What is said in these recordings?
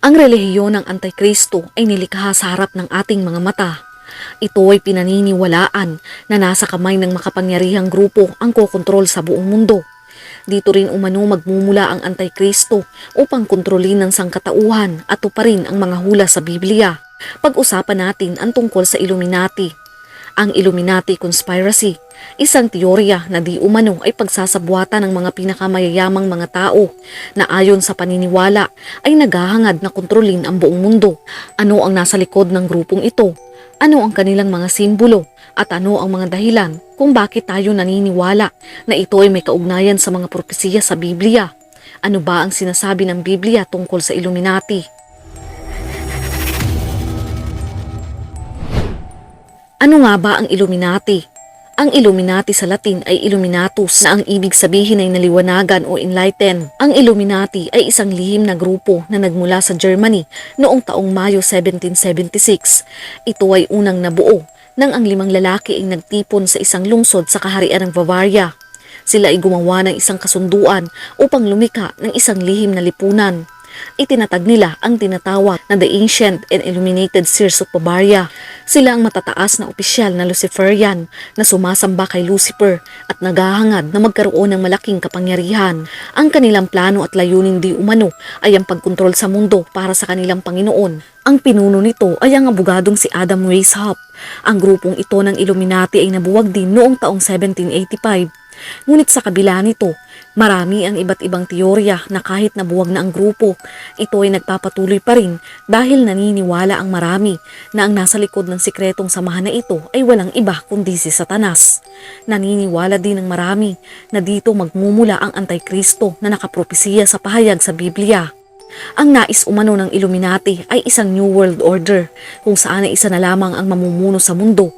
Ang relihiyon ng Antikristo ay nilikha sa harap ng ating mga mata. Ito ay pinaniniwalaan na nasa kamay ng makapangyarihang grupo ang kokontrol sa buong mundo. Dito rin umano magmumula ang Antikristo upang kontrolin ng sangkatauhan at tuparin ang mga hula sa Biblia. Pag-usapan natin ang tungkol sa Illuminati. Ang Illuminati Conspiracy, isang teorya na di umano ay pagsasabuatan ng mga pinakamayayamang mga tao na ayon sa paniniwala ay naghahangad na kontrolin ang buong mundo. Ano ang nasa likod ng grupong ito? Ano ang kanilang mga simbolo? At ano ang mga dahilan kung bakit tayo naniniwala na ito ay may kaugnayan sa mga propesiya sa Biblia? Ano ba ang sinasabi ng Biblia tungkol sa Illuminati? Ano nga ba ang Illuminati? Ang Illuminati sa Latin ay Illuminatus na ang ibig sabihin ay naliwanagan o enlighten. Ang Illuminati ay isang lihim na grupo na nagmula sa Germany noong taong Mayo 1776. Ito ay unang nabuo nang ang limang lalaki ay nagtipon sa isang lungsod sa kaharian ng Bavaria. Sila ay gumawa ng isang kasunduan upang lumika ng isang lihim na lipunan. Itinatag nila ang tinatawag na The Ancient and Illuminated Seers of Bavaria. Sila ang matataas na opisyal na Luciferian na sumasamba kay Lucifer at naghahangad na magkaroon ng malaking kapangyarihan. Ang kanilang plano at layunin di umano ay ang pagkontrol sa mundo para sa kanilang Panginoon. Ang pinuno nito ay ang abogadong si Adam Weishaupt. Ang grupong ito ng Illuminati ay nabuwag din noong taong 1785 Ngunit sa kabila nito, marami ang iba't ibang teorya na kahit nabuwag na ang grupo, ito ay nagpapatuloy pa rin dahil naniniwala ang marami na ang nasa likod ng sikretong samahan na ito ay walang iba kundi si Satanas. Naniniwala din ng marami na dito magmumula ang Antikristo na nakapropesiya sa pahayag sa Biblia. Ang nais umano ng Illuminati ay isang New World Order kung saan ay isa na lamang ang mamumuno sa mundo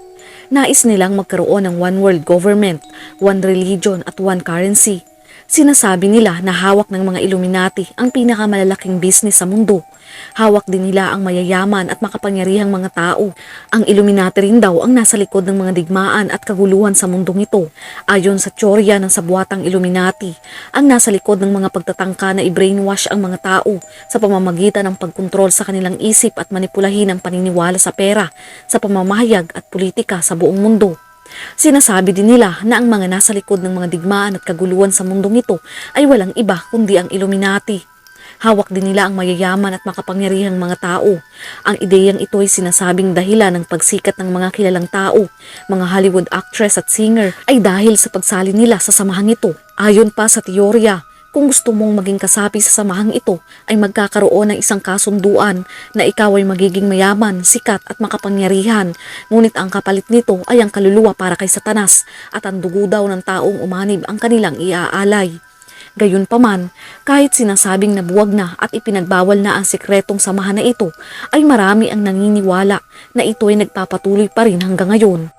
Nais nilang magkaroon ng one world government, one religion at one currency. Sinasabi nila na hawak ng mga Illuminati ang pinakamalalaking business sa mundo. Hawak din nila ang mayayaman at makapangyarihang mga tao. Ang Illuminati rin daw ang nasa likod ng mga digmaan at kaguluhan sa mundong ito. Ayon sa teorya ng sabuatang Illuminati, ang nasa likod ng mga pagtatangka na i-brainwash ang mga tao sa pamamagitan ng pagkontrol sa kanilang isip at manipulahin ang paniniwala sa pera, sa pamamahayag at politika sa buong mundo. Sinasabi din nila na ang mga nasa likod ng mga digmaan at kaguluhan sa mundong ito ay walang iba kundi ang Illuminati. Hawak din nila ang mayayaman at makapangyarihang mga tao. Ang ideyang ito ay sinasabing dahilan ng pagsikat ng mga kilalang tao, mga Hollywood actress at singer ay dahil sa pagsali nila sa samahang ito. Ayon pa sa teorya, kung gusto mong maging kasapi sa samahang ito ay magkakaroon ng isang kasunduan na ikaw ay magiging mayaman, sikat at makapangyarihan. Ngunit ang kapalit nito ay ang kaluluwa para kay satanas at ang dugo daw ng taong umanib ang kanilang iaalay. Gayunpaman, kahit sinasabing nabuwag na at ipinagbawal na ang sikretong samahan na ito, ay marami ang naniniwala na ito ay nagpapatuloy pa rin hanggang ngayon.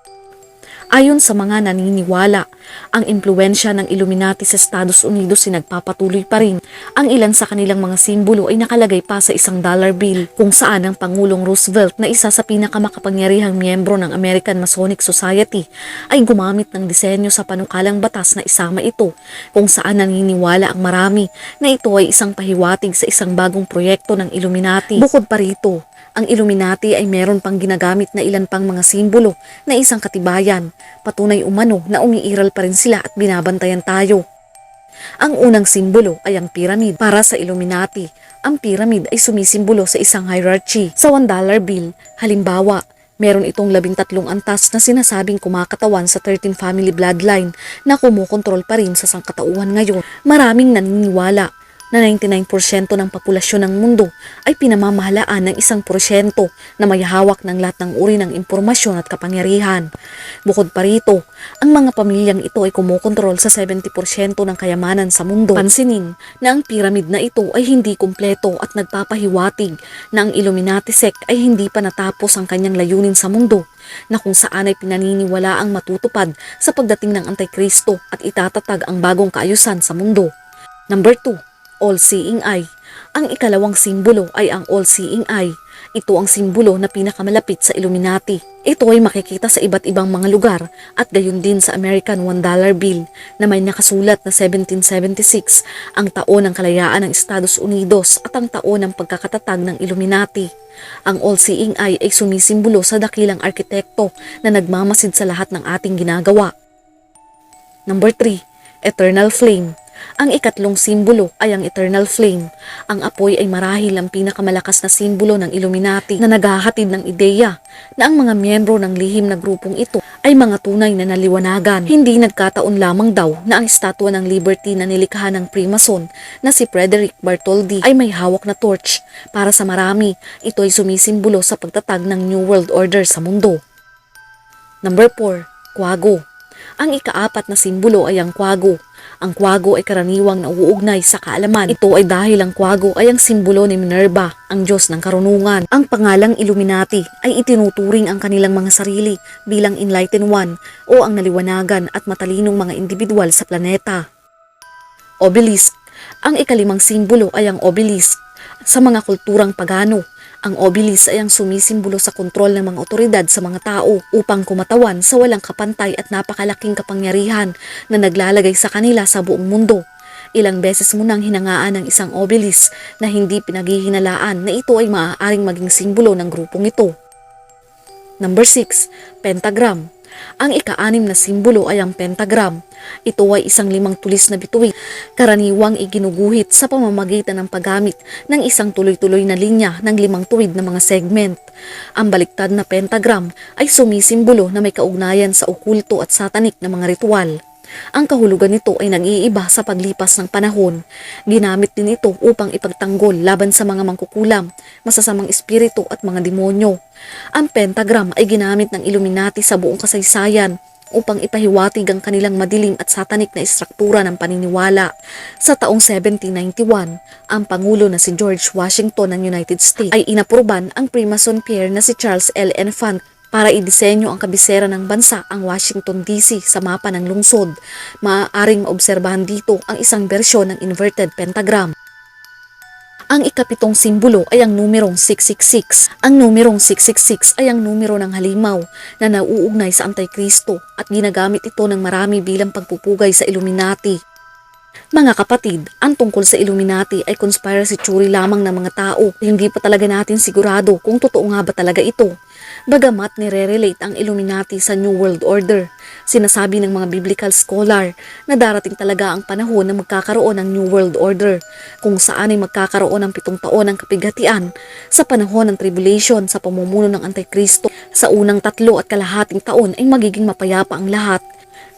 Ayon sa mga naniniwala, ang impluensya ng Illuminati sa Estados Unidos ay nagpapatuloy pa rin. Ang ilan sa kanilang mga simbolo ay nakalagay pa sa isang dollar bill kung saan ang Pangulong Roosevelt na isa sa pinakamakapangyarihang miyembro ng American Masonic Society ay gumamit ng disenyo sa panukalang batas na isama ito kung saan naniniwala ang marami na ito ay isang pahiwatig sa isang bagong proyekto ng Illuminati. Bukod pa rito, ang Illuminati ay meron pang ginagamit na ilan pang mga simbolo na isang katibayan. Patunay umano na umiiral pa rin sila at binabantayan tayo. Ang unang simbolo ay ang pyramid. Para sa Illuminati, ang pyramid ay sumisimbolo sa isang hierarchy. Sa $1 bill, halimbawa, meron itong labintatlong antas na sinasabing kumakatawan sa 13 family bloodline na kumukontrol pa rin sa sangkatauhan ngayon. Maraming naniniwala na 99% ng populasyon ng mundo ay pinamamahalaan ng isang porsyento na may hawak ng lahat ng uri ng impormasyon at kapangyarihan. Bukod pa rito, ang mga pamilyang ito ay kumukontrol sa 70% ng kayamanan sa mundo. Pansinin na ang pyramid na ito ay hindi kumpleto at nagpapahiwatig na ang Illuminati sect ay hindi pa natapos ang kanyang layunin sa mundo na kung saan ay pinaniniwala ang matutupad sa pagdating ng Antikristo at itatatag ang bagong kaayusan sa mundo. Number 2 all-seeing eye. Ang ikalawang simbolo ay ang all-seeing eye. Ito ang simbolo na pinakamalapit sa Illuminati. Ito ay makikita sa iba't ibang mga lugar at gayon din sa American $1 bill na may nakasulat na 1776, ang taon ng kalayaan ng Estados Unidos at ang taon ng pagkakatatag ng Illuminati. Ang all-seeing eye ay sumisimbolo sa dakilang arkitekto na nagmamasid sa lahat ng ating ginagawa. Number 3, Eternal Flame. Ang ikatlong simbolo ay ang eternal flame. Ang apoy ay marahil ang pinakamalakas na simbolo ng Illuminati na naghahatid ng ideya na ang mga miyembro ng lihim na grupong ito ay mga tunay na naliwanagan. Hindi nagkataon lamang daw na ang estatwa ng liberty na nilikha ng Freemason na si Frederick Bartholdi ay may hawak na torch. Para sa marami, ito ay sumisimbolo sa pagtatag ng New World Order sa mundo. Number 4, Kwago. Ang ikaapat na simbolo ay ang kwago. Ang kwago ay karaniwang nauugnay sa kaalaman. Ito ay dahil ang kwago ay ang simbolo ni Minerva, ang Diyos ng karunungan. Ang pangalang Illuminati ay itinuturing ang kanilang mga sarili bilang Enlightened One o ang naliwanagan at matalinong mga individual sa planeta. Obelisk. Ang ikalimang simbolo ay ang obelisk. Sa mga kulturang pagano, ang obelisk ay ang sumisimbolo sa kontrol ng mga otoridad sa mga tao upang kumatawan sa walang kapantay at napakalaking kapangyarihan na naglalagay sa kanila sa buong mundo. Ilang beses mo nang hinangaan ng isang obelisk na hindi pinaghihinalaan na ito ay maaaring maging simbolo ng grupong ito. Number 6, Pentagram. Ang ika-anim na simbolo ay ang pentagram. Ito ay isang limang tulis na bituin, karaniwang iginuguhit sa pamamagitan ng paggamit ng isang tuloy-tuloy na linya ng limang tuwid na mga segment. Ang baliktad na pentagram ay sumisimbolo na may kaugnayan sa okulto at satanik na mga ritual. Ang kahulugan nito ay nag-iiba sa paglipas ng panahon. Ginamit din ito upang ipagtanggol laban sa mga mangkukulam, masasamang espiritu at mga demonyo. Ang pentagram ay ginamit ng Illuminati sa buong kasaysayan upang ipahiwatig ang kanilang madilim at satanik na istruktura ng paniniwala. Sa taong 1791, ang Pangulo na si George Washington ng United States ay inapruban ang Freemason pair na si Charles L. Enfant para idisenyo ang kabisera ng bansa ang Washington DC sa mapa ng lungsod. Maaaring maobserbahan dito ang isang bersyon ng inverted pentagram. Ang ikapitong simbolo ay ang numerong 666. Ang numerong 666 ay ang numero ng halimaw na nauugnay sa Antikristo at ginagamit ito ng marami bilang pagpupugay sa Illuminati. Mga kapatid, ang tungkol sa Illuminati ay conspiracy theory lamang ng mga tao. Hindi pa talaga natin sigurado kung totoo nga ba talaga ito. Bagamat nire-relate ang Illuminati sa New World Order, sinasabi ng mga biblical scholar na darating talaga ang panahon na magkakaroon ng New World Order, kung saan ay magkakaroon ng pitong taon ng kapighatian sa panahon ng tribulation sa pamumuno ng Antikristo. Sa unang tatlo at kalahating taon ay magiging mapayapa ang lahat.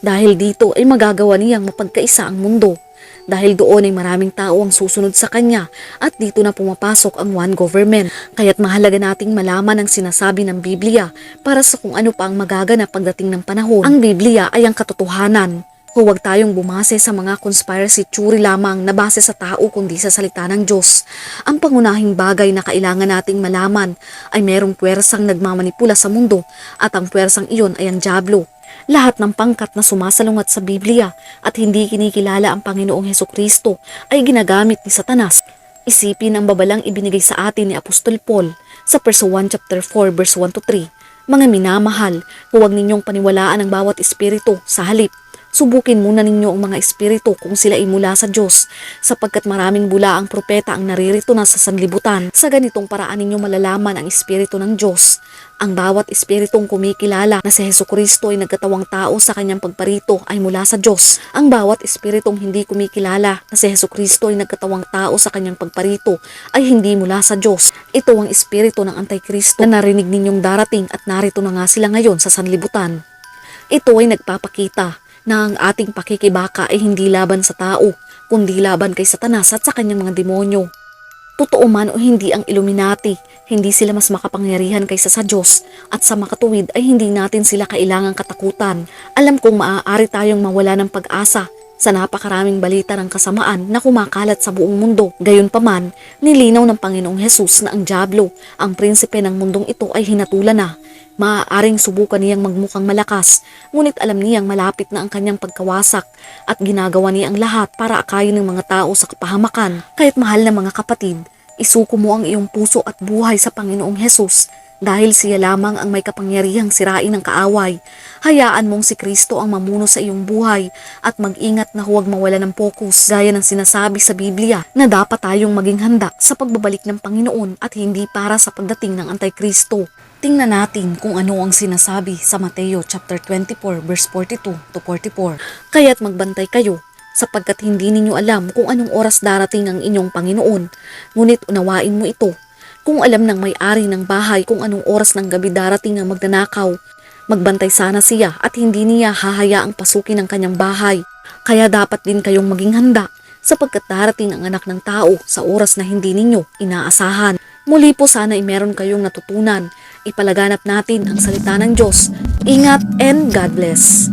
Dahil dito ay magagawa niyang mapagkaisa ang mundo dahil doon ay maraming tao ang susunod sa kanya at dito na pumapasok ang one government. Kaya't mahalaga nating malaman ang sinasabi ng Biblia para sa kung ano pa ang magaganap pagdating ng panahon. Ang Biblia ay ang katotohanan. Huwag tayong bumase sa mga conspiracy theory lamang na base sa tao kundi sa salita ng Diyos. Ang pangunahing bagay na kailangan nating malaman ay merong puwersang nagmamanipula sa mundo at ang puwersang iyon ay ang Diablo. Lahat ng pangkat na sumasalungat sa Biblia at hindi kinikilala ang Panginoong Heso Kristo ay ginagamit ni Satanas. Isipin ang babalang ibinigay sa atin ni Apostol Paul sa 1 chapter 4 verse 1 to 3. Mga minamahal, huwag ninyong paniwalaan ang bawat espiritu sa halip. Subukin muna ninyo ang mga espiritu kung sila ay mula sa Diyos, sapagkat maraming bula ang propeta ang naririto na sa sanlibutan. Sa ganitong paraan ninyo malalaman ang espiritu ng Diyos. Ang bawat espiritong kumikilala na si Heso Kristo ay nagkatawang tao sa kanyang pagparito ay mula sa Diyos. Ang bawat espiritong hindi kumikilala na si Heso Kristo ay nagkatawang tao sa kanyang pagparito ay hindi mula sa Diyos. Ito ang espiritu ng Antikristo na narinig ninyong darating at narito na nga sila ngayon sa sanlibutan. Ito ay nagpapakita na ang ating pakikibaka ay hindi laban sa tao, kundi laban kay Satanas at sa kanyang mga demonyo. Totoo man o hindi ang Illuminati, hindi sila mas makapangyarihan kaysa sa Diyos at sa makatuwid ay hindi natin sila kailangang katakutan. Alam kong maaari tayong mawala ng pag-asa sa napakaraming balita ng kasamaan na kumakalat sa buong mundo. Gayunpaman, nilinaw ng Panginoong Hesus na ang Diablo, ang prinsipe ng mundong ito ay hinatulan na Maaaring subukan niyang magmukhang malakas, ngunit alam niyang malapit na ang kanyang pagkawasak at ginagawa niya ang lahat para akayin ng mga tao sa kapahamakan. Kaya't mahal na mga kapatid, Isuko mo ang iyong puso at buhay sa Panginoong Hesus dahil siya lamang ang may kapangyarihang sirain ng kaaway. Hayaan mong si Kristo ang mamuno sa iyong buhay at mag-ingat na huwag mawala ng focus gaya ng sinasabi sa Biblia na dapat tayong maging handa sa pagbabalik ng Panginoon at hindi para sa pagdating ng Antikristo. Tingnan natin kung ano ang sinasabi sa Mateo chapter 24 verse 42 to 44. Kaya't magbantay kayo sapagkat hindi ninyo alam kung anong oras darating ang inyong Panginoon. Ngunit unawain mo ito. Kung alam ng may-ari ng bahay kung anong oras ng gabi darating ang magnanakaw, magbantay sana siya at hindi niya hahayaang pasukin ang kanyang bahay. Kaya dapat din kayong maging handa sapagkat darating ang anak ng tao sa oras na hindi ninyo inaasahan. Muli po sana ay meron kayong natutunan. Ipalaganap natin ang salita ng Diyos. Ingat and God bless.